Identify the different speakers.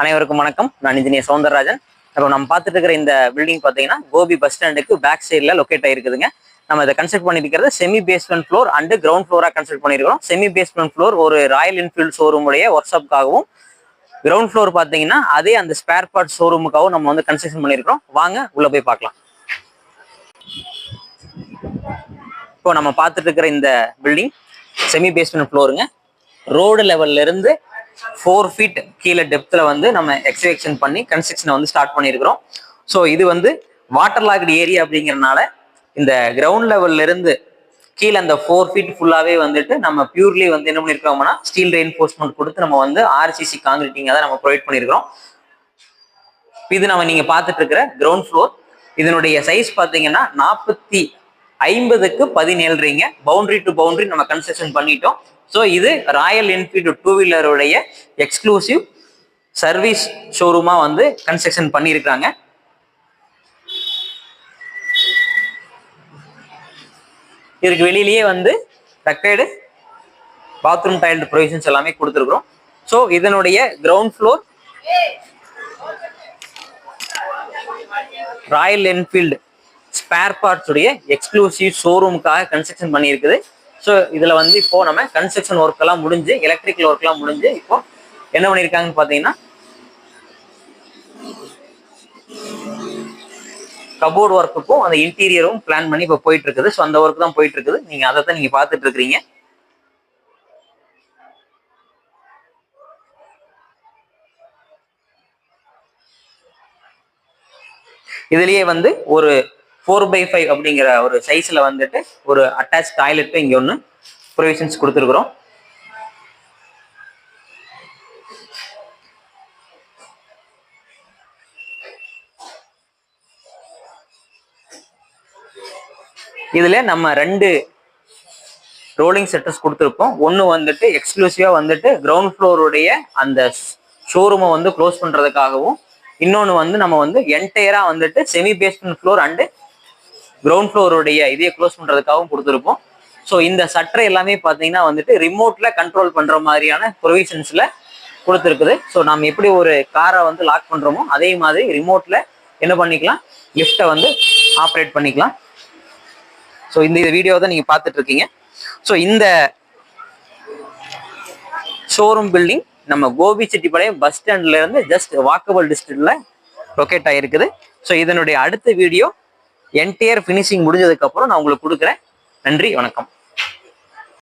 Speaker 1: அனைவருக்கும் வணக்கம். நான் இன்ஜினியர் சவுந்தரராஜன். இப்போ நம்ம பார்த்துட்டு இருக்கிற இந்த பில்டிங் பார்த்தீங்கன்னா கோபி பஸ் ஸ்டாண்டுக்கு பேக் சைடில் லொக்கேட் ஆயிருக்குதுங்க. நம்ம இதை construct பண்ணிருக்கிறது semi basement floor and ground ஃப்ளோராக construct பண்ணியிருக்கிறோம். செமி பேஸ்மெண்ட் ஃப்ளோர் ஒரு ராயல் என்ஃபீல்டு ஷோரூமுடைய ஒர்க் ஷாப்காகவும் கிரவுண்ட் ஃப்ளோர் பார்த்தீங்கன்னா அதே அந்த ஸ்பேர் பார்ட் ஷோரூமுக்காகவும் நம்ம வந்து கன்ஸ்ட்ரக்ஷன் பண்ணியிருக்கிறோம். வாங்க உள்ள போய் பார்க்கலாம். இப்போ நம்ம பார்த்துட்டு இருக்கிற இந்த பில்டிங் செமி பேஸ்மெண்ட் ஃப்ளோருங்க ரோடு லெவல்ல இருந்து ஃபோர் ஃபீட் கீழே டெப்த்தில் வந்து நம்ம எக்ஸ்வேக்ஷன் பண்ணி கன்ஸ்ட்ரக்ஷனை வந்து ஸ்டார்ட் பண்ணியிருக்கிறோம். ஸோ இது வந்து வாட்டர் லாக்டு ஏரியா அப்படிங்கிறனால இந்த கிரவுண்ட் லெவல்ல இருந்து கீழே அந்த ஃபோர் ஃபீட் ஃபுல்லாகவே வந்துட்டு நம்ம பியூர்லி வந்து என்ன பண்ணியிருக்கோம்னா ஸ்டீல் ரெயின்ஃபோர்ஸ்மெண்ட் கொடுத்து நம்ம வந்து ஆர்சிசி காங்கிரீட்டிங்காக தான் நம்ம ப்ரொவைட் பண்ணியிருக்கிறோம். இது நம்ம நீங்கள் பார்த்துட்டு இருக்கிற கிரவுண்ட் ஃப்ளோர் இதனுடைய சைஸ் பார்த்தீங்கன்னா நாற்பத்தி ஐம்பதுக்கு பதினேழுறீங்க. பவுண்டரி டு பவுண்டரி நம்ம கன்ஸ்ட்ரக்ஷன் பண்ணிட்டோம். ஸோ இது ராயல் என்ஃபீல்டு டூ வீலருடைய எக்ஸ்க்ளூசிவ் சர்வீஸ் ஷோரூமா வந்து கன்ஸ்ட்ரக்ஷன் பண்ணியிருக்காங்க இதுக்கு வெளியிலேயே வந்து டக்டைடு பாத்ரூம் டைல்டு ப்ரொவிஷன்ஸ் எல்லாமே கொடுத்துருக்குறோம். ஸோ இதனுடைய ground floor Royal Enfield spare parts உடைய எக்ஸ்க்ளூசிவ் ஷோரூமுக்காக கன்ஸ்ட்ரக்ஷன் பண்ணியிருக்குது. ஸோ இதில் வந்து இப்போ நம்ம கன்ஸ்ட்ரக்ஷன் ஒர்க் எல்லாம் முடிஞ்சு எலக்ட்ரிக்கல் ஒர்க் எல்லாம் முடிஞ்சு இப்போ என்ன பண்ணியிருக்காங்கன்னு பார்த்தீங்கன்னா கபோர்டு ஒர்க்குக்கும் அந்த இன்டீரியரும் பிளான் பண்ணி இப்போ போயிட்டு இருக்குது ஸோ அந்த ஒர்க் தான் போயிட்டு இருக்குது நீங்க அதை தான் நீங்க பார்த்துட்டு இருக்கிறீங்க இதுலயே வந்து ஒரு ஃபோர் பை ஃபைவ் அப்படிங்கிற ஒரு சைஸ்ல வந்துட்டு ஒரு அட்டாச் டாய்லெட்டும் இங்க ஒன்று ப்ரொவிஷன்ஸ் கொடுத்துருக்குறோம். இதுல நம்ம ரெண்டு ரோலிங் செட்டர்ஸ் கொடுத்துருக்கோம். ஒன்று வந்துட்டு எக்ஸ்க்ளூசிவாக வந்துட்டு கிரவுண்ட் ஃப்ளோருடைய அந்த ஷோரூமை வந்து க்ளோஸ் பண்ணுறதுக்காகவும் இன்னொன்று வந்து நம்ம வந்து என்டையராக வந்துட்டு semi basement floor and ground ஃப்ளோருடைய இதையே க்ளோஸ் பண்ணுறதுக்காகவும் கொடுத்துருப்போம். ஸோ இந்த சட்டரை எல்லாமே பார்த்தீங்கன்னா வந்துட்டு ரிமோட்டில் கண்ட்ரோல் பண்ணுற மாதிரியான ப்ரொவிஷன்ஸில் கொடுத்துருக்குது. ஸோ நம்ம எப்படி ஒரு காரை வந்து லாக் பண்ணுறோமோ அதே மாதிரி ரிமோட்டில் என்ன பண்ணிக்கலாம்? லிஃப்ட்டை வந்து ஆப்ரேட் பண்ணிக்கலாம். ஸோ இந்த வீடியோ தான் நீங்கள் பார்த்துட்டு இருக்கீங்க ஸோ இந்த ஷோரூம் பில்டிங் நம்ம கோபி செட்டிப்பாளையம் பஸ் ஸ்டாண்ட்ல இருந்து ஜஸ்ட் வாக்கபிள் டிஸ்டன்ஸ்ல லொக்கேட் ஆகிருக்குது ஸோ இதனுடைய அடுத்த வீடியோ என்டையர் ஃபினிஷிங் முடிஞ்சதுக்கு அப்புறம் நான் உங்களுக்கு கொடுக்குறேன். நன்றி வணக்கம்.